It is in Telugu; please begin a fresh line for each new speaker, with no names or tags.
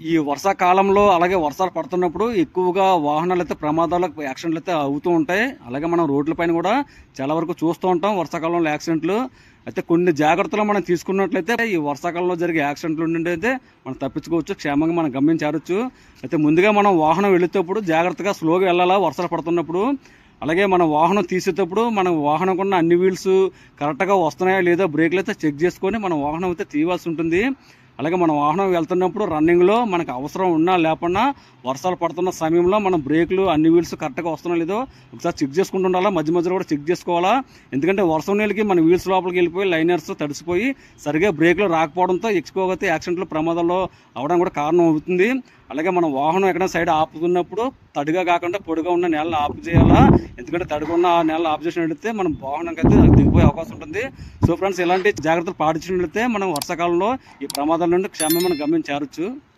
ఈ వర్షాకాలంలో అలాగే వర్షాలు పడుతున్నప్పుడు ఎక్కువగా వాహనాలు అయితే ప్రమాదాలు యాక్సిడెంట్లు అయితే అవుతూ ఉంటాయి. అలాగే మనం రోడ్లపైన కూడా చాలా వరకు చూస్తూ ఉంటాం వర్షాకాలంలో యాక్సిడెంట్లు. అయితే కొన్ని జాగ్రత్తలు మనం తీసుకున్నట్లయితే ఈ వర్షాకాలంలో జరిగే యాక్సిడెంట్లు నుండి అయితే మనం తప్పించుకోవచ్చు క్షేమంగా మనం గమనించారచ్చు అయితే ముందుగా మనం వాహనం వెళ్ళేటప్పుడు జాగ్రత్తగా స్లోగా వెళ్ళాలా వర్షాలు పడుతున్నప్పుడు? అలాగే మనం వాహనం తీసేటప్పుడు మనం వాహనం కొన్న అన్ని వీల్స్ కరెక్ట్గా వస్తున్నాయా లేదా బ్రేక్లు అయితే చెక్ చేసుకొని మనం వాహనం అయితే తీయవలసి ఉంటుంది. అలాగే మనం వాహనం వెళ్తున్నప్పుడు రన్నింగ్లో మనకు అవసరం ఉన్నా లేకున్నా వర్షాలు పడుతున్న సమయంలో మనం బ్రేకులు అన్ని వీల్స్ కరెక్ట్గా వస్తున్నా లేదో ఒకసారి చెక్ చేసుకుంటూ ఉండాలా? మధ్య మధ్యలో కూడా చెక్ చేసుకోవాలా? ఎందుకంటే వర్షం నీళ్ళకి మన వీల్స్ లోపలికి వెళ్ళిపోయి లైనర్స్ తడిసిపోయి సరిగా బ్రేకులు రాకపోవడంతో ఎక్కువగా అయితే యాక్సిడెంట్లు ప్రమాదాల్లో అవడం కూడా కారణం అవుతుంది అలాగే మనం వాహనం ఎక్కడ సైడ్ ఆపుతున్నప్పుడు తడిగా కాకుండా పొడిగా ఉన్న నేలను ఆపు చేయాలా? ఎందుకంటే తడిగా ఉన్న ఆ నేలను ఆపు చేసినట్లయితే మనం వాహనంకి అయితే దిగిపోయే అవకాశం ఉంటుంది. సో ఫ్రెండ్స్ ఇలాంటి జాగ్రత్తలు పాటించినట్లయితే మనం వర్షాకాలంలో ఈ ప్రమాదాల నుండి క్షేమం మనం గమనించారచ్చు